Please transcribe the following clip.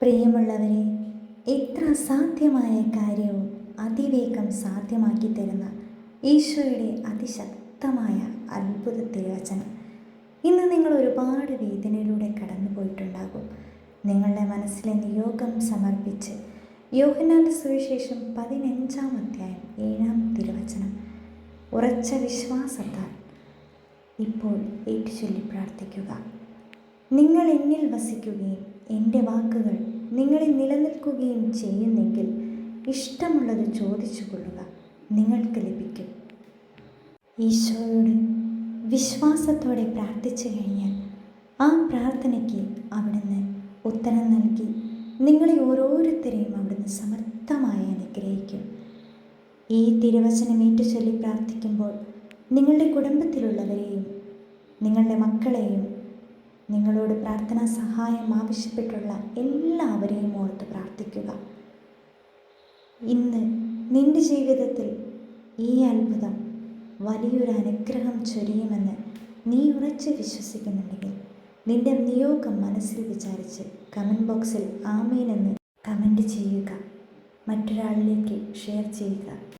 പ്രിയമുള്ളവരെ എത്ര അസാധ്യമായ കാര്യവും അതിവേഗം സാധ്യമാക്കി തരുന്ന ഈശോയുടെ അതിശക്തമായ അത്ഭുത തിരുവചനം ഇന്ന് നിങ്ങൾ ഒരുപാട് വേദനയിലൂടെ കടന്നു പോയിട്ടുണ്ടാകും നിങ്ങളുടെ മനസ്സിലെ നിയോഗം സമർപ്പിച്ച് യോഹനാന്റെ സുവിശേഷം പതിനഞ്ചാം അധ്യായം ഏഴാം തിരുവചനം. ഉറച്ച വിശ്വാസത്താൽ ഇപ്പോൾ ഏറ്റുചൊല്ലി പ്രാർത്ഥിക്കുക. നിങ്ങൾ എന്നിൽ വസിക്കുകയും എന്റെ വാക്കുകൾ നിങ്ങളിൽ നിലനിൽക്കുകയും ചെയ്യുന്നെങ്കിൽ ഇഷ്ടമുള്ളത് ചോദിച്ചു കൊള്ളുക. നിങ്ങൾക്ക് ലഭിക്കും. ഈശോയോട് വിശ്വാസത്തോടെ പ്രാർത്ഥിച്ചു കഴിഞ്ഞാൽ ആ പ്രാർത്ഥനയ്ക്ക് അവിടുന്ന് ഉത്തരം നൽകി നിങ്ങളെ ഓരോരുത്തരെയും അവിടുന്ന് സമർത്ഥമായി അനുഗ്രഹിക്കും. ഈ തിരുവചനം ഏറ്റുചൊല്ലി പ്രാർത്ഥിക്കുമ്പോൾ നിങ്ങളുടെ കുടുംബത്തിലുള്ളവരെയും നിങ്ങളുടെ മക്കളെയും നിങ്ങളോട് പ്രാർത്ഥനാ സഹായം ആവശ്യപ്പെട്ടുള്ള എല്ലാവരെയും ഓർത്ത് പ്രാർത്ഥിക്കുക. ഇന്ന് നിന്റെ ജീവിതത്തിൽ ഈ അത്ഭുതം വലിയൊരു അനുഗ്രഹം ചൊരിയുമെന്ന് നീ ഉറച്ച് വിശ്വസിക്കുന്നുണ്ടെങ്കിൽ നിന്റെ നിയോഗം മനസ്സിൽ വിചാരിച്ച് കമന്റ് ബോക്സിൽ ആമേനെന്ന് കമന്റ് ചെയ്യുക. മറ്റൊരാളിലേക്ക് ഷെയർ ചെയ്യുക.